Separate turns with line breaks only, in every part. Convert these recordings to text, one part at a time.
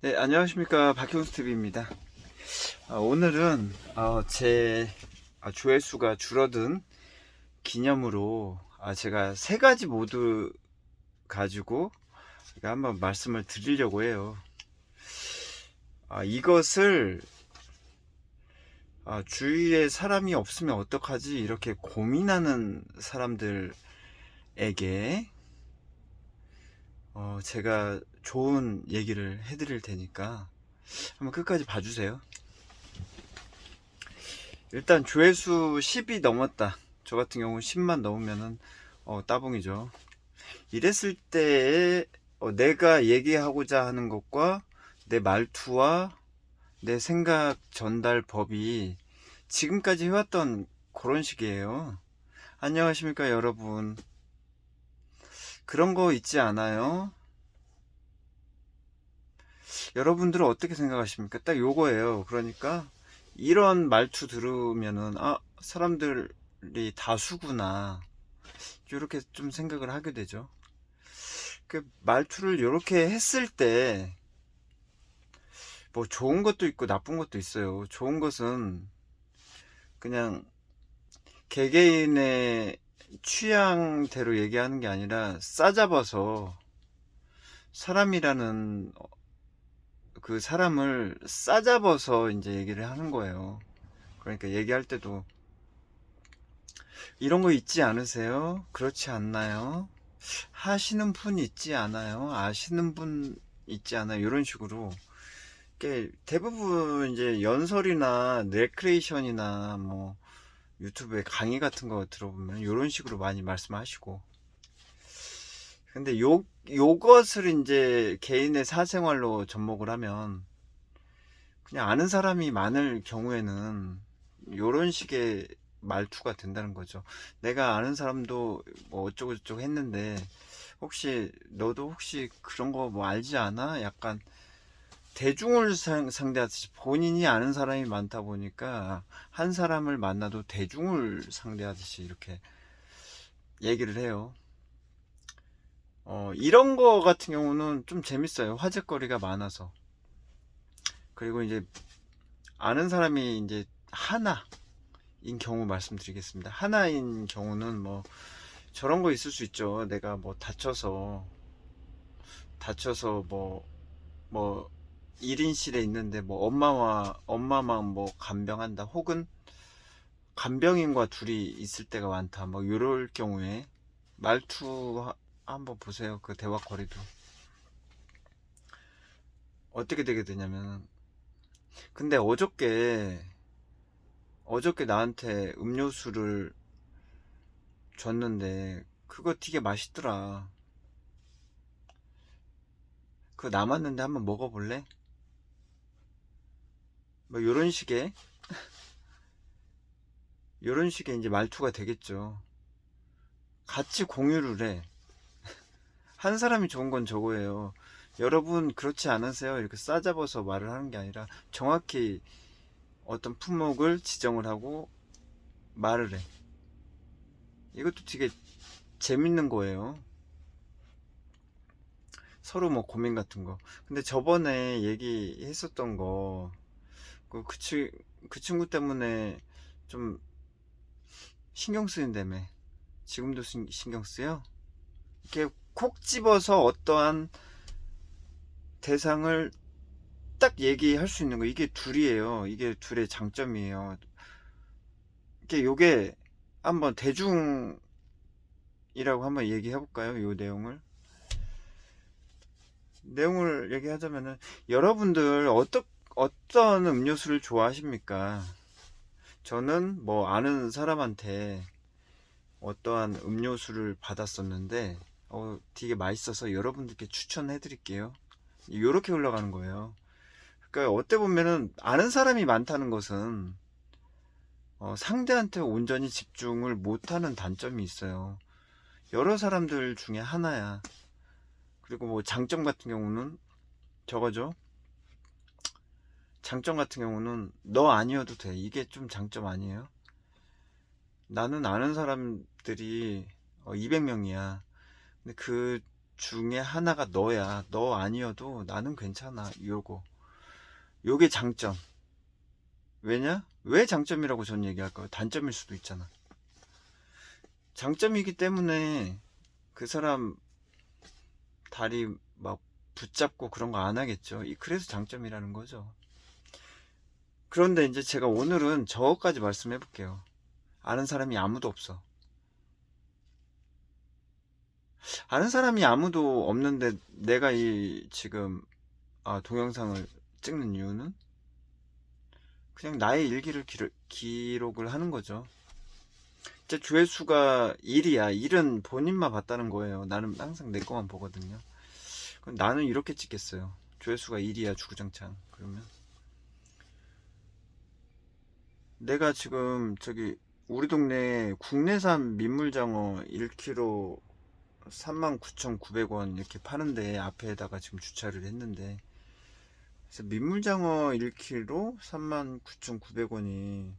네, 안녕하십니까. 박형수 TV입니다. 아, 오늘은 어, 제 아, 조회수가 줄어든 기념으로 아, 제가 세 가지 모두 가지고 제가 한번 말씀을 드리려고 해요. 아, 이것을 아, 주위에 사람이 없으면 어떡하지? 이렇게 고민하는 사람들에게 어, 제가 좋은 얘기를 해드릴 테니까 한번 끝까지 봐주세요. 일단 조회수 10이 넘었다. 저 같은 경우 10만 넘으면은 어, 따봉이죠. 이랬을 때 어, 내가 얘기하고자 하는 것과 내 말투와 내 생각 전달 법이 지금까지 해왔던 그런 식이에요. 안녕하십니까 여러분. 그런 거 있지 않아요? 여러분들은 어떻게 생각하십니까? 딱 요거예요. 그러니까 이런 말투 들으면은 아 사람들이 다수구나 이렇게 좀 생각을 하게 되죠. 그 말투를 이렇게 했을 때 뭐 좋은 것도 있고 나쁜 것도 있어요. 좋은 것은 그냥 개개인의 취향대로 얘기하는 게 아니라 싸잡아서 사람이라는 그 사람을 싸잡아서 이제 얘기를 하는 거예요. 그러니까 얘기할 때도 이런 거 있지 않으세요? 그렇지 않나요? 하시는 분 있지 않아요? 아시는 분 있지 않아요? 이런 식으로 대부분 이제 연설이나 레크레이션이나 뭐 유튜브에 강의 같은 거 들어보면 이런 식으로 많이 말씀하시고 근데 요 요것을 이제 개인의 사생활로 접목을 하면 그냥 아는 사람이 많을 경우에는 요런 식의 말투가 된다는 거죠. 내가 아는 사람도 뭐 어쩌고 저쩌고 했는데 혹시 너도 혹시 그런 거 뭐 알지 않아? 약간 대중을 상, 상대하듯이 본인이 아는 사람이 많다 보니까 한 사람을 만나도 대중을 상대하듯이 이렇게 얘기를 해요. 어, 이런 거 같은 경우는 좀 재밌어요. 화제거리가 많아서. 그리고 이제 아는 사람이 이제 하나인 경우 말씀드리겠습니다. 하나인 경우는 뭐 저런 거 있을 수 있죠. 내가 뭐 다쳐서 다쳐서 뭐뭐 1인실에 있는데 뭐 엄마와 엄마만 뭐 간병한다 혹은 간병인과 둘이 있을 때가 많다. 뭐 이럴 경우에 말투 하- 한번 보세요 그 대화 거리도. 어떻게 되게 되냐면 근데 어저께 어저께 나한테 음료수를 줬는데 그거 되게 맛있더라. 그거 남았는데 한번 먹어볼래? 뭐 요런 식의 요런 식의 이제 말투가 되겠죠. 같이 공유를 해. 한 사람이 좋은 건 저거예요. 여러분 그렇지 않으세요? 이렇게 싸잡아서 말을 하는 게 아니라 정확히 어떤 품목을 지정을 하고 말을 해. 이것도 되게 재밌는 거예요. 서로 뭐 고민 같은 거. 근데 저번에 얘기했었던 거, 그, 그, 치, 그 친구 때문에 좀 신경 쓰인다며. 지금도 신, 신경 쓰여? 이렇게 콕 집어서 어떠한 대상을 딱 얘기할 수 있는 거. 이게 둘이에요. 이게 둘의 장점이에요. 이게 요게 한번 대중이라고 한번 얘기해 볼까요? 요 내용을. 내용을 얘기하자면은 여러분들 어떠, 어떤 음료수를 좋아하십니까? 저는 뭐 아는 사람한테 어떠한 음료수를 받았었는데 어, 되게 맛있어서 여러분들께 추천해 드릴게요. 이렇게 흘러가는 거예요. 그러니까 어때 보면은 아는 사람이 많다는 것은 어, 상대한테 온전히 집중을 못하는 단점이 있어요. 여러 사람들 중에 하나야. 그리고 뭐 장점 같은 경우는 저거죠. 장점 같은 경우는 너 아니어도 돼. 이게 좀 장점 아니에요? 나는 아는 사람들이 200명이야. 근데 그 중에 하나가 너야. 너 아니어도 나는 괜찮아. 요거. 요게 장점. 왜냐? 왜 장점이라고 전 얘기할까요? 단점일 수도 있잖아. 장점이기 때문에 그 사람 다리 막 붙잡고 그런 거 안 하겠죠. 이- 그래서 장점이라는 거죠. 그런데 이제 제가 오늘은 저까지 말씀해 볼게요. 아는 사람이 아무도 없어. 아는 사람이 아무도 없는데 내가 이 지금 아, 동영상을 찍는 이유는 그냥 나의 일기를 기록, 기록을 하는 거죠. 이제 조회수가 1이야. 1은 본인만 봤다는 거예요. 나는 항상 내 거만 보거든요. 그럼 나는 이렇게 찍겠어요. 조회수가 1이야, 주구장창. 그러면 내가 지금 저기 우리 동네에 국내산 민물장어 1kg 39,900원 이렇게 파는데 앞에다가 지금 주차를 했는데 그래서 민물장어 1kg 39,900원이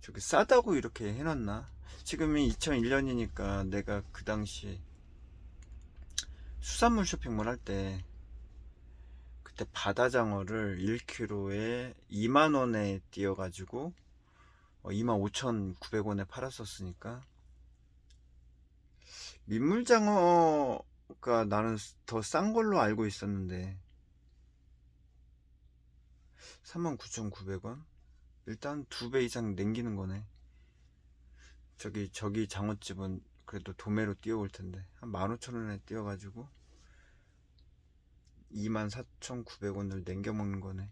저기 싸다고 이렇게 해놨나? 지금이 2001년이니까 내가 그 당시 수산물 쇼핑몰 할 때 그때 바다장어를 1kg에 2만원에 띄어가지고 25,900원에 팔았었으니까 민물장어가 나는 더 싼 걸로 알고 있었는데 39,900원? 일단 두 배 이상 남기는 거네. 저기 저기 장어집은 그래도 도매로 띄워올 텐데 한 15,000원에 띄워가지고 24,900원을 남겨 먹는 거네.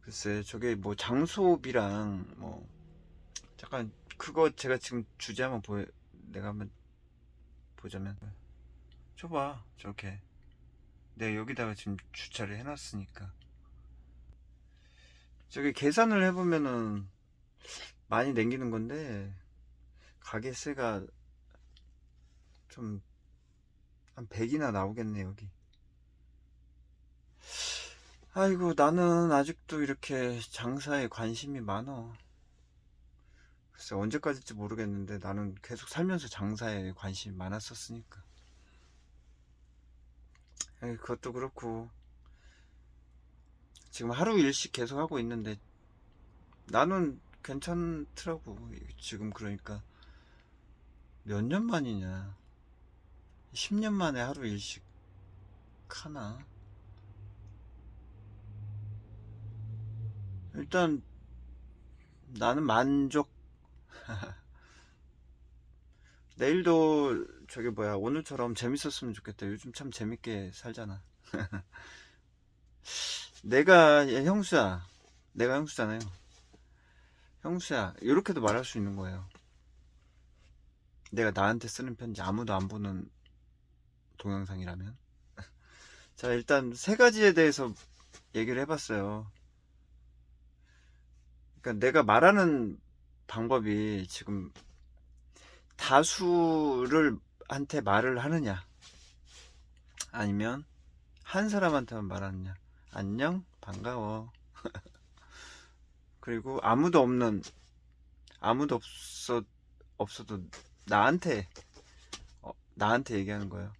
글쎄 저게 뭐 장소비랑 뭐 잠깐 그거 제가 지금 주제 한번 보여 내가 한번 보자면 줘봐 저렇게 내가 여기다가 지금 주차를 해놨으니까 저기 계산을 해보면은 많이 남기는 건데 가게세가 좀 한 100이나 나오겠네 여기. 아이고 나는 아직도 이렇게 장사에 관심이 많어. 글쎄 언제까지일지 모르겠는데 나는 계속 살면서 장사에 관심이 많았었으니까. 에이, 그것도 그렇고. 지금 하루 일씩 계속 하고 있는데 나는 괜찮더라고 지금 그러니까. 몇 년 만이냐 10년 만에 하루 일씩 하나? 일단 나는 만족. 내일도 저기 뭐야 오늘처럼 재밌었으면 좋겠다. 요즘 참 재밌게 살잖아. 내가 야, 형수야. 내가 형수잖아요. 형수야 이렇게도 말할 수 있는 거예요. 내가 나한테 쓰는 편지 아무도 안 보는 동영상이라면? 자 일단 세 가지에 대해서 얘기를 해봤어요. 그러니까 내가 말하는 방법이 지금 다수를 한테 말을 하느냐 아니면 한 사람한테만 말하느냐. 안녕 반가워. 그리고 아무도 없는 아무도 없어 없어도 나한테 어, 나한테 얘기하는 거예요. 아,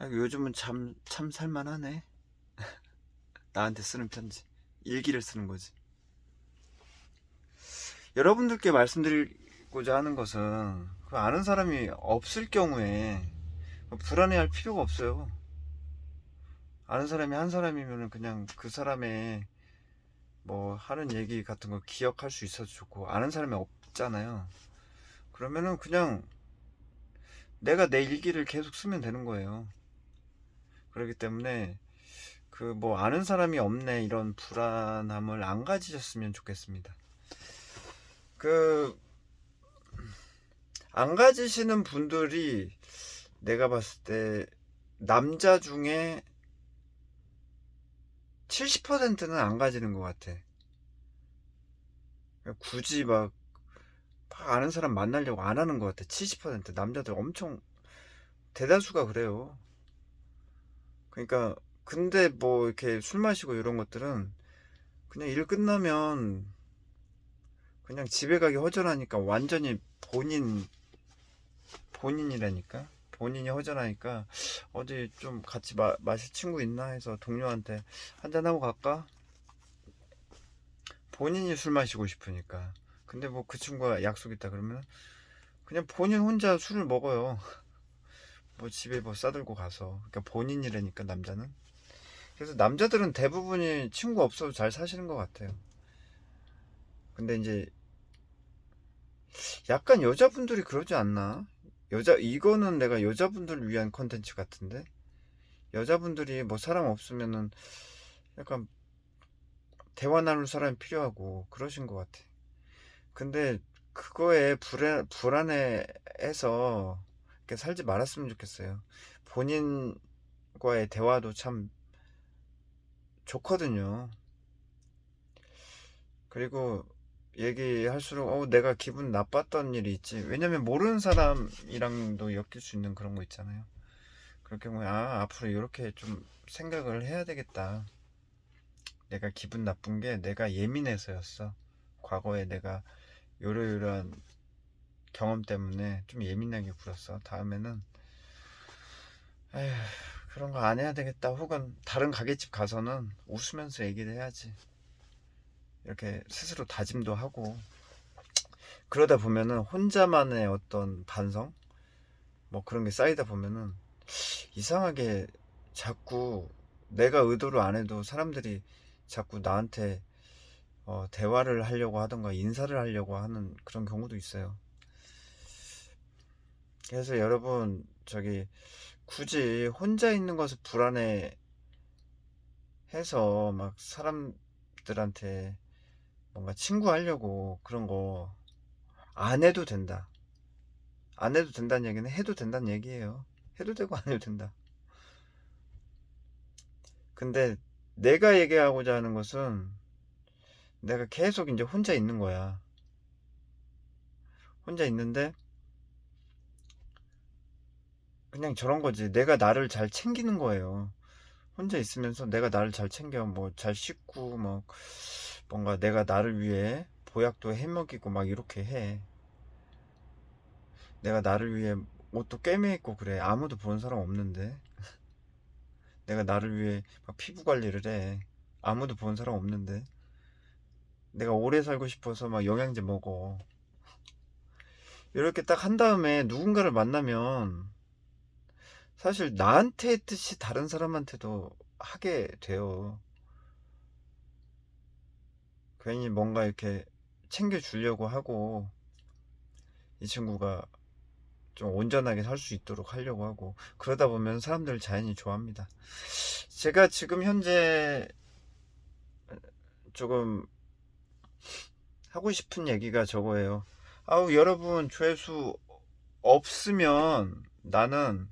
요즘은 참 참 살만하네 나한테 쓰는 편지 일기를 쓰는 거지 여러분들께 말씀드리고자 하는 것은 그 아는 사람이 없을 경우에 불안해할 필요가 없어요. 아는 사람이 한 사람이면 그냥 그 사람의 뭐 하는 얘기 같은 걸 기억할 수 있어서 좋고 아는 사람이 없잖아요. 그러면은 그냥 내가 내 일기를 계속 쓰면 되는 거예요. 그렇기 때문에 그 뭐 아는 사람이 없네 이런 불안함을 안 가지셨으면 좋겠습니다. 그, 안 가지시는 분들이 내가 봤을 때 남자 중에 70%는 안 가지는 것 같아. 굳이 막, 막 아는 사람 만나려고 안 하는 것 같아. 70% 남자들 엄청 대다수가 그래요. 그러니까 근데 뭐 이렇게 술 마시고 이런 것들은 그냥 일 끝나면 그냥 집에 가기 허전하니까 완전히 본인 본인이라니까? 본인이 허전하니까 어디 좀 같이 마, 마실 친구 있나 해서 동료한테 한잔 하고 갈까? 본인이 술 마시고 싶으니까. 근데 뭐 그 친구가 약속 있다 그러면 그냥 본인 혼자 술을 먹어요 뭐 집에 뭐 싸들고 가서 그러니까 본인이라니까 남자는 그래서 남자들은 대부분이 친구 없어도 잘 사시는 것 같아요 근데 이제 약간 여자분들이 그러지 않나? 여자 이거는 내가 여자분들을 위한 컨텐츠 같은데 여자분들이 뭐 사람 없으면은 약간 대화 나눌 사람이 필요하고 그러신 것 같아. 근데 그거에 불안 불안해해서 이렇게 살지 말았으면 좋겠어요. 본인과의 대화도 참 좋거든요. 그리고 얘기할수록 어, 내가 기분 나빴던 일이 있지. 왜냐면 모르는 사람이랑도 엮일 수 있는 그런 거 있잖아요. 그럴 경우에 아 앞으로 이렇게 좀 생각을 해야 되겠다. 내가 기분 나쁜 게 내가 예민해서였어. 과거에 내가 요러요러한 경험 때문에 좀 예민하게 굴었어. 다음에는 에휴, 그런 거 안 해야 되겠다. 혹은 다른 가게집 가서는 웃으면서 얘기를 해야지. 이렇게 스스로 다짐도 하고 그러다 보면은 혼자만의 어떤 반성 뭐 그런 게 쌓이다 보면은 이상하게 자꾸 내가 의도를 안 해도 사람들이 자꾸 나한테 어, 대화를 하려고 하던가 인사를 하려고 하는 그런 경우도 있어요. 그래서 여러분 저기 굳이 혼자 있는 것을 불안해 해서 막 사람들한테 뭔가 친구 하려고 그런 거 안 해도 된다. 안 해도 된다는 얘기는 해도 된다는 얘기예요. 해도 되고 안 해도 된다. 근데 내가 얘기하고자 하는 것은 내가 계속 이제 혼자 있는 거야. 혼자 있는데 그냥 저런 거지. 내가 나를 잘 챙기는 거예요. 혼자 있으면서 내가 나를 잘 챙겨. 뭐 잘 씻고 뭐 뭔가 내가 나를 위해 보약도 해먹이고 막 이렇게 해. 내가 나를 위해 옷도 꿰매 입고 그래. 아무도 보는 사람 없는데. 내가 나를 위해 막 피부 관리를 해. 아무도 보는 사람 없는데. 내가 오래 살고 싶어서 막 영양제 먹어. 이렇게 딱 한 다음에 누군가를 만나면 사실 나한테 했듯이 다른 사람한테도 하게 돼요. 괜히 뭔가 이렇게 챙겨주려고 하고 이 친구가 좀 온전하게 살 수 있도록 하려고 하고 그러다 보면 사람들 자연히 좋아합니다. 제가 지금 현재 조금 하고 싶은 얘기가 저거예요. 아우 여러분 조회수 없으면 나는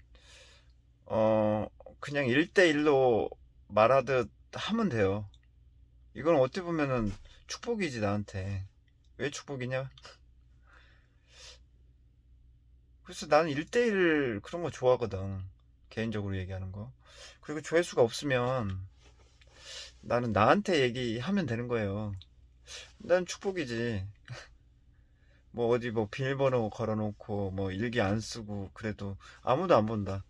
어 그냥 1대1로 말하듯 하면 돼요. 이건 어떻게 보면은 축복이지 나한테. 왜 축복이냐? 그래서 나는 1대1 그런 거 좋아하거든. 개인적으로 얘기하는 거. 그리고 조회수가 없으면 나는 나한테 얘기하면 되는 거예요. 난 축복이지. 뭐 어디 뭐 비밀번호 걸어놓고 뭐 일기 안 쓰고 그래도 아무도 안 본다.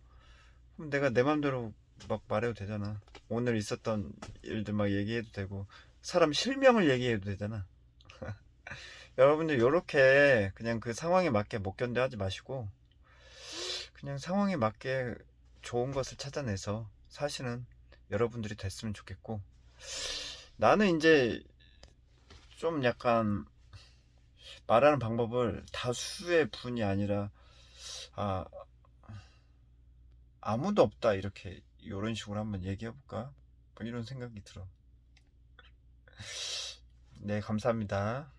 그럼 내가 내 맘대로 막 말해도 되잖아. 오늘 있었던 일들 막 얘기해도 되고 사람 실명을 얘기해도 되잖아. 여러분들 요렇게 그냥 그 상황에 맞게 못 견뎌 하지 마시고 그냥 상황에 맞게 좋은 것을 찾아내서 사실은 여러분들이 됐으면 좋겠고 나는 이제 좀 약간 말하는 방법을 다수의 분이 아니라 아 아무도 없다 이렇게 이런 식으로 한번 얘기해 볼까? 뭐 이런 생각이 들어. 네 감사합니다